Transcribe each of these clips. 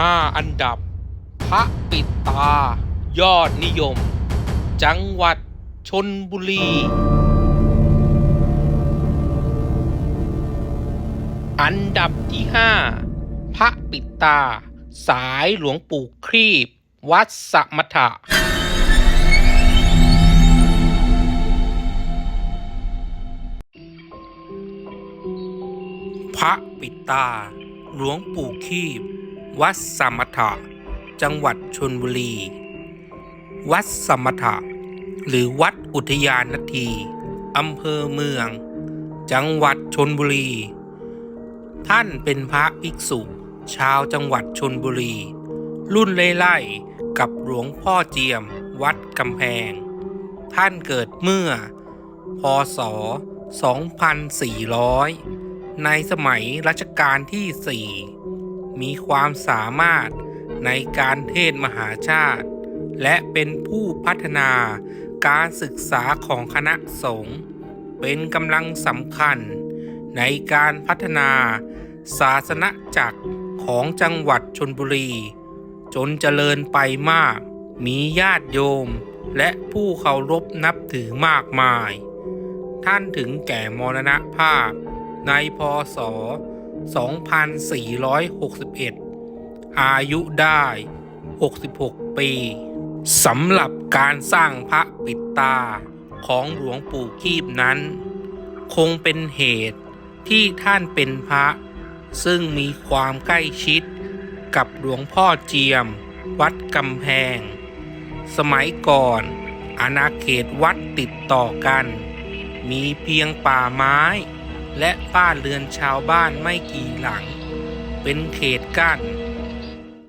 5 อันดับ พระปิดตา ยอดนิยม จังหวัดชนบุรี อันดับที่ 5 พระปิดตา สายหลวงปู่ครีบ วัดสมถะ พระปิดตา หลวงปู่คีบ วัดสมถะ จังหวัดชนบุรี วัดสมถะ หรือวัดอุทยานนาทีอำเภอเมือง จังหวัดชนบุรี ท่านเป็นพระภิกษุ ชาวจังหวัดชนบุรี รุ่นไล่ๆกับหลวงพ่อเจียม วัดกำแพง ท่านเกิดเมื่อ พศ 2400 ในสมัยรัชกาลที่ 4 มีความสามารถในการเทศมหาชาติ และเป็นผู้พัฒนาการศึกษาของคณะสงฆ์เป็นกำลังสำคัญ ในการพัฒนาศาสนจักรของจังหวัดชนบุรี จนเจริญไปมาก มีญาติโยมและผู้เคารพนับถือมากมาย ท่านถึงแก่มรณภาพในพศ 2461 อายุได้ 66 ปีสำหรับการสร้างพระปิดตาของหลวงปู่คีบนั้น คงเป็นเหตุที่ท่านเป็นพระ ซึ่งมีความใกล้ชิดกับหลวงพ่อเจียม วัดกำแพง สมัยก่อนอาณาเขตวัดติดต่อกัน มีเพียงป่าไม้ และบ้านเรือนชาวบ้านไม่กี่หลัง เป็นเขตกั้น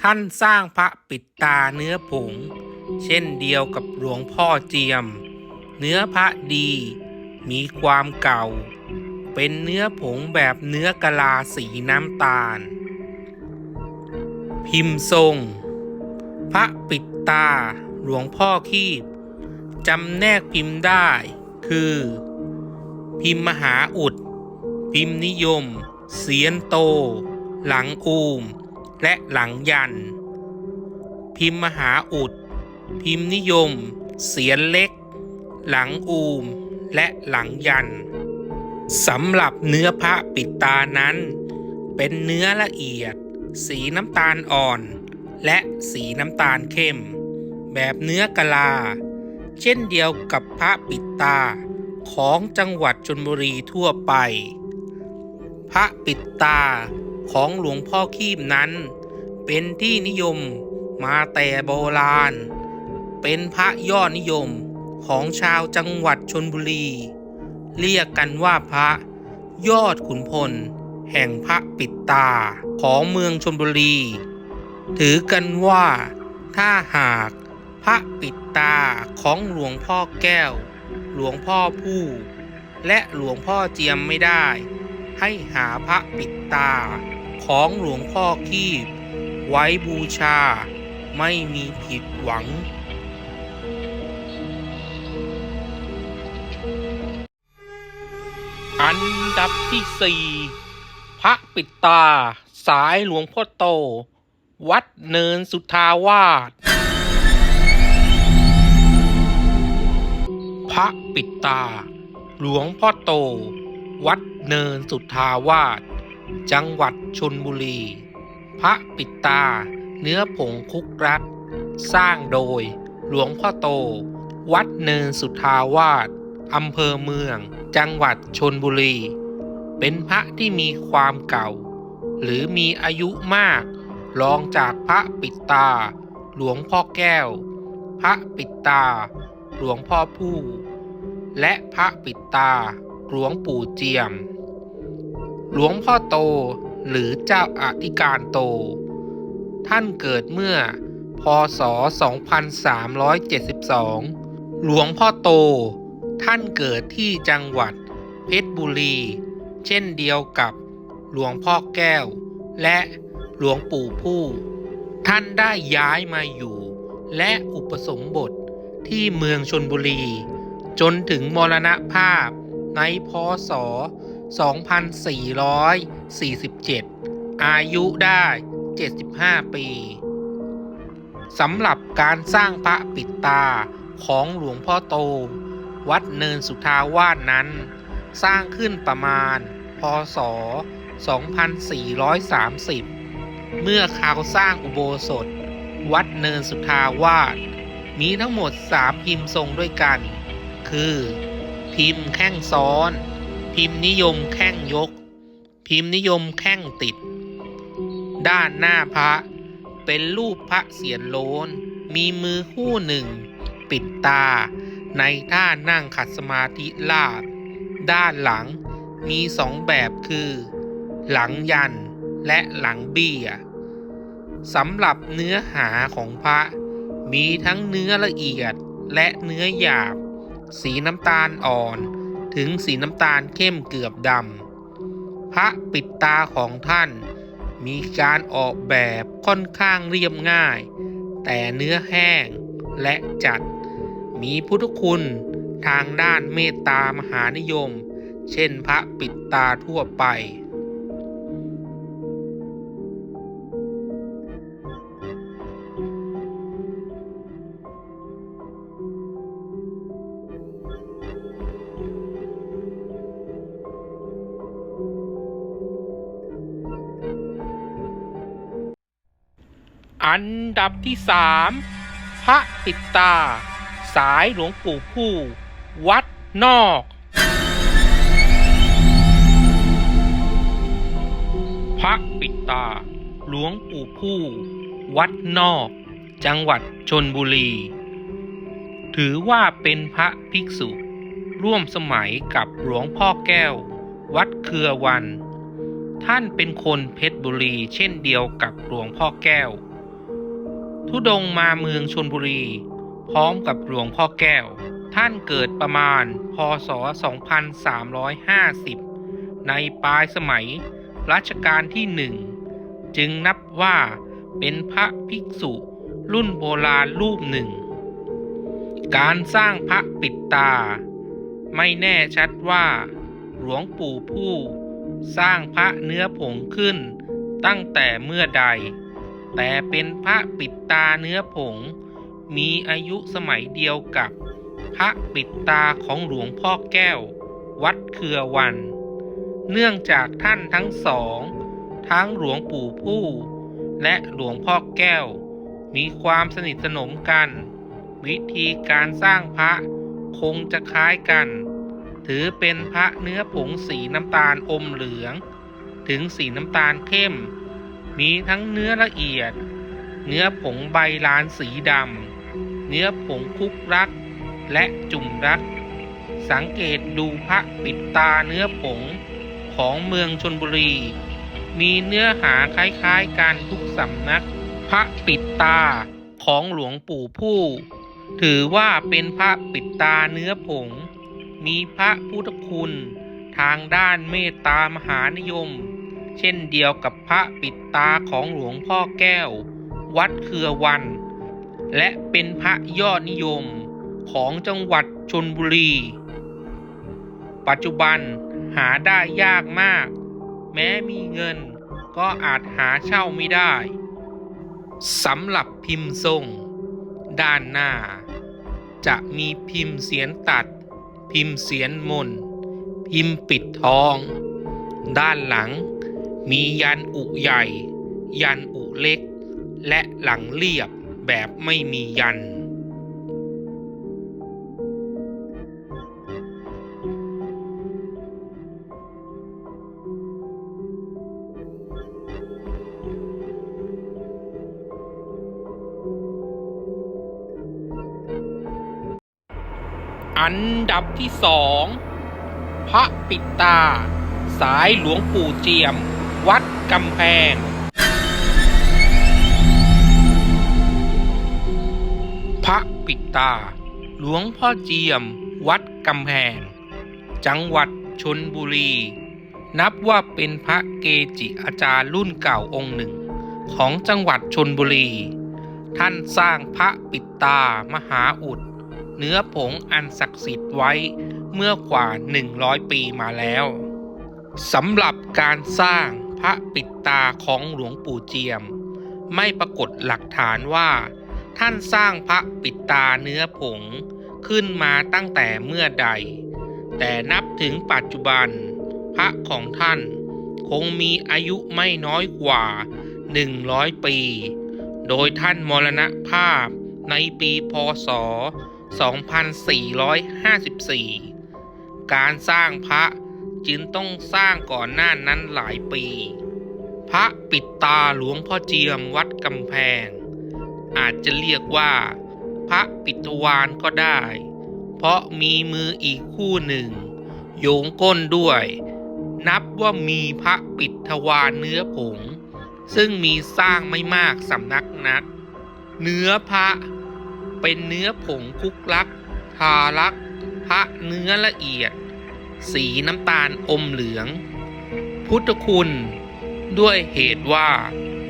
ท่านสร้างพระปิดตาเนื้อผง เช่นเดียวกับหลวงพ่อเจียม เนื้อพระดี มีความเก่า เป็นเนื้อผงแบบเนื้อกะลาสีน้ำตาล พิมพ์ทรง พระปิดตาหลวงพ่อคีบจำแนกพิมพ์ได้คือ พิมพ์มหาอุด พิมพ์นิยม เสียนโต หลังอูม และหลังยัน พิมพ์มหาอุด พิมพ์นิยม เสียนเล็ก หลังอูม และหลังยันสำหรับเนื้อพระปิดตานั้น เป็นเนื้อละเอียด สีน้ำตาลอ่อน และสีน้ำตาลเข้ม แบบเนื้อกะลา เช่นเดียวกับพระปิดตาของจังหวัดชนบุรีทั่วไป พระปิดตาของหลวงพ่อคีบนั้น เป็นที่นิยมมาแต่โบราณ เป็นพระยอดนิยมของชาวจังหวัดชนบุรี เรียกกันว่าพระยอดขุนพล แห่งพระปิดตาของเมืองชนบุรี ถือกันว่าถ้าหากพระปิดตาของหลวงพ่อแก้ว หลวงพ่อผู้ และหลวงพ่อเจียมไม่ได้ ให้หาพระปิดตา ของหลวงพ่อคีบ ไว้บูชา ไม่มีผิดหวัง อันดับที่สี่พระปิดตา สายหลวงพ่อโต วัดเนินสุทาวาสพระปิดตา หลวงพ่อโต วัดเนินสุทาวาสจังหวัดชนบุรี พระปิดตา เนื้อผงคุกรักสร้างโดย หลวงพ่อโต วัดเนินสุทาวาสอำเภอเมือง จังหวัดชนบุรี เป็นพระที่มีความเก่า หรือมีอายุมาก รองจากพระปิดตา หลวงพ่อแก้ว พระปิดตา หลวงพ่อผู้ และพระปิดตา หลวงปู่เจียม หลวงพ่อโตหรือเจ้าอธิการโต ท่านเกิดเมื่อ พศ 2372 หลวงพ่อโต ท่านเกิดที่จังหวัด เพชรบุรี เช่นเดียวกับหลวงพ่อแก้ว และหลวงปู่ผู้ ท่านได้ย้ายมาอยู่ และอุปสมบทที่เมืองชนบุรี จนถึงมรณภาพ ในพศ 2447 อายุได้ 75 ปีสำหรับการสร้างพระปิดตาของหลวงพ่อโต วัดเนินสุทาวาสนั้น สร้างขึ้นประมาณ พศ 2430 เมื่อข่าวสร้างอุโบสถ วัดเนินสุทาวาสมีทั้งหมด 3 พิมพ์ทรงด้วยกัน คือ พิมพ์แข้งซ้อน พิมพ์นิยมแข้งยก พิมพ์นิยมแข้งติด ด้านหน้าพระ เป็นรูปพระเสียรโลน มีมือคู่หนึ่ง ปิดตา ในท่านั่งขัดสมาธิลาบ ด้านหลังมีสองแบบคือ หลังยันและหลังเบี้ยสำหรับเนื้อหาของพระมีทั้งเนื้อละเอียดและเนื้อหยาบ สีน้ำตาลอ่อน ถึงสีน้ำตาลเข้มเกือบดำ พระปิดตาของท่าน มีการออกแบบค่อนข้างเรียบง่าย แต่เนื้อแห้งและจัด มีพุทธคุณทางด้านเมตตามหานิยม เช่นพระปิดตาทั่วไป อันดับที่สามพระปิดตา สายหลวงปู่ผู้ วัดนอก พระปิดตา หลวงปู่ผู้ วัดนอก จังหวัดชนบุรี ถือว่าเป็นพระภิกษุ ร่วมสมัยกับหลวงพ่อแก้ว วัดเครือวัน ท่านเป็นคนเพชรบุรีเช่นเดียวกับหลวงพ่อแก้ว ทุดงมาเมืองชนบุรี พร้อมกับหลวงพ่อแก้ว ท่านเกิดประมาณ พศ 2350 ในปลายสมัยรัชกาลที่หนึ่ง จึงนับว่าเป็นพระภิกษุรุ่นโบราณรูปหนึ่ง การสร้างพระปิดตา ไม่แน่ชัดว่า หลวงปู่ผู้ สร้างพระเนื้อผงขึ้นตั้งแต่เมื่อใด แต่เป็นพระปิดตาเนื้อผง มีอายุสมัยเดียวกับพระปิดตาของหลวงพ่อแก้ว วัดเครือวัน เนื่องจากท่านทั้งสอง ทั้งหลวงปู่ผู้ และหลวงพ่อแก้ว มีความสนิทสนมกัน วิธีการสร้างพระคงจะคล้ายกัน ถือเป็นพระเนื้อผงสีน้ำตาลอมเหลือง ถึงสีน้ำตาลเข้ม มีทั้งเนื้อละเอียด เนื้อผงใบลานสีดำ เนื้อผงคุกรัก และจุ่มรัก สังเกตดูพระปิดตาเนื้อผงของเมืองชนบุรี มีเนื้อหาคล้ายๆกันทุกสำนัก พระปิดตาของหลวงปู่ผู้ ถือว่าเป็นพระปิดตาเนื้อผง มีพระพุทธคุณ ทางด้านเมตตามหานิยม เช่นเดียวกับพระปิดตาของหลวงพ่อแก้ว วัดเครือวัน และเป็นพระยอดนิยมของจังหวัดชนบุรี ปัจจุบันหาได้ยากมาก แม้มีเงินก็อาจหาเช่าไม่ได้สำหรับพิมพ์ทรง ด้านหน้า จะมีพิมพ์เสียนตัด พิมพ์เสียนมนพิมพ์ปิดทอง ด้านหลัง มียันอุใหญ่ ยันอุเล็ก และหลังเรียบแบบไม่มียัน อันดับที่สองพระปิดตา สายหลวงปู่เจียม วัดกำแพง พระปิดตา หลวงพ่อเจียม วัดกำแพง จังหวัดชนบุรี นับว่าเป็นพระเกจิอาจารย์รุ่นเก่าองค์หนึ่ง ของจังหวัดชนบุรี ท่านสร้างพระปิดตามหาอุด เนื้อผงอันศักดิ์สิทธิ์ไว้เมื่อกว่า 100 ปีมาแล้วสำหรับการสร้าง พระปิดตาของหลวงปู่เจียม ไม่ปรากฏหลักฐานว่า ท่านสร้างพระปิดตาเนื้อผงขึ้นมาตั้งแต่เมื่อใด แต่นับถึงปัจจุบัน พระของท่านคงมีอายุไม่น้อยกว่า 100 ปี โดยท่านมรณภาพในปีพศ 2454 การสร้างพระ จึงต้องสร้างก่อนหน้านั้นหลายปี พระปิดตาหลวงพ่อเจียมวัดกำแพง อาจจะเรียกว่า พระปิดวานก็ได้ เพราะมีมืออีกคู่หนึ่ง โยงก้นด้วย นับว่ามีพระปิดทวารเนื้อผง ซึ่งมีสร้างไม่มากสำนักนัก เนื้อพระเป็นเนื้อผงคุกลัก ทาลัก พระเนื้อละเอียด สีน้ำตาลอมเหลือง พุทธคุณด้วยเหตุว่า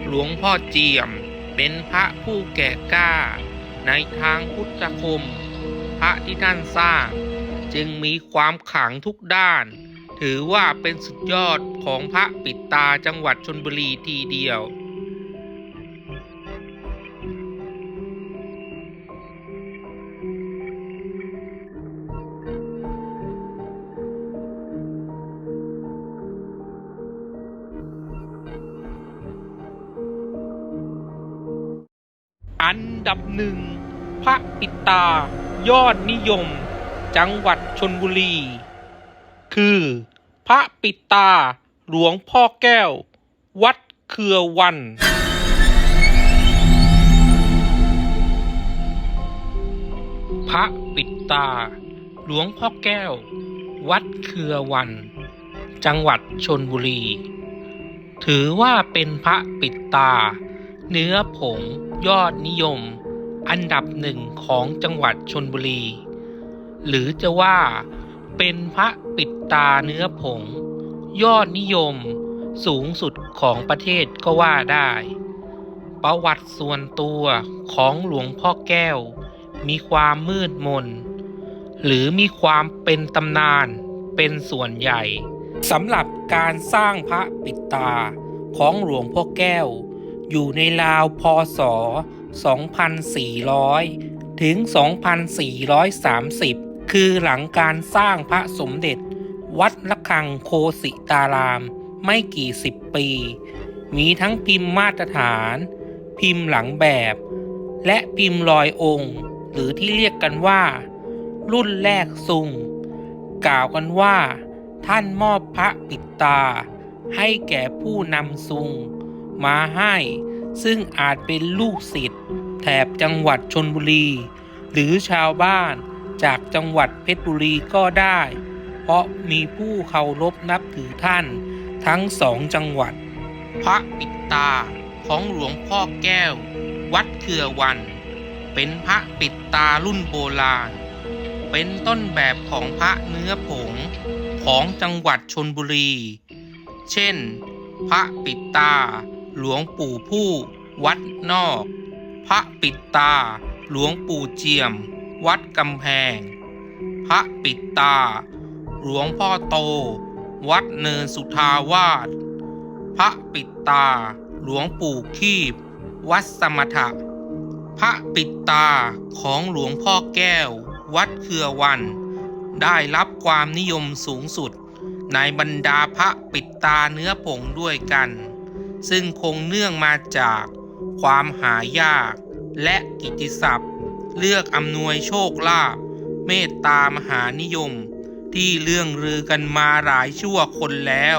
หลวงพ่อเจียมเป็นพระผู้แก่กล้า ในทางพุทธคม พระที่ท่านสร้าง จึงมีความขลังทุกด้าน ถือว่าเป็นสุดยอดของพระปิดตาจังหวัดชนบุรีทีเดียว อันดับหนึ่งพระปิตายอดนิยม จังหวัดชนบุรี คือ พระปิตาหลวงพ่อแก้ว วัดเครือวัน พระปิตา หลวงพ่อแก้ว วัดเครือวัน จังหวัดชนบุรี ถือว่าเป็นพระปิตา เนื้อผง ยอดนิยม อันดับหนึ่งของจังหวัดชนบุรี หรือจะว่าเป็นพระปิดตาเนื้อผง ยอดนิยมสูงสุดของประเทศก็ว่าได้ ประวัติส่วนตัวของหลวงพ่อแก้ว มีความมืดมน หรือมีความเป็นตำนานเป็นส่วนใหญ่สำหรับการสร้างพระปิดตาของหลวงพ่อแก้ว อยู่ในราวพศ 2400 ถึง 2430 คือหลังการสร้างพระสมเด็จ วัดละคังโคสิตาราม ไม่กี่สิบปี มีทั้งพิมพ์มาตรฐาน พิมพ์หลังแบบ และพิมพ์ลอยองค์ หรือที่เรียกกันว่า รุ่นแรกซุง กล่าวกันว่า ท่านมอบพระปิดตา ให้แก่ผู้นำซุง มาให้ ซึ่งอาจเป็นลูกศิษย์แถบจังหวัดชนบุรี หรือชาวบ้านจากจังหวัดเพชรบุรีก็ได้ เพราะมีผู้เคารพนับถือท่านทั้งสองจังหวัด พระปิดตาของหลวงพ่อแก้ว วัดเครือวัน เป็นพระปิดตารุ่นโบราณ เป็นต้นแบบของพระเนื้อผงของจังหวัดชนบุรี เช่น พระปิดตา หลวงปู่ผู้ วัดนอก พระปิดตา หลวงปู่เจียม วัดกำแพง พระปิดตา หลวงพ่อโต วัดเนินสุทาวาสพระปิดตา หลวงปู่คีบ วัดสมถะ พระปิดตาของหลวงพ่อแก้ว วัดเครือวัน ได้รับความนิยมสูงสุดในบรรดาพระปิดตาเนื้อผงด้วยกัน ซึ่งคงเนื่องมาจากความหายากและกิตติศัพท์ เลือกอำนวยโชคลาภเมตตามหานิยม ที่เรื่องลือกันมาหลายชั่วคนแล้ว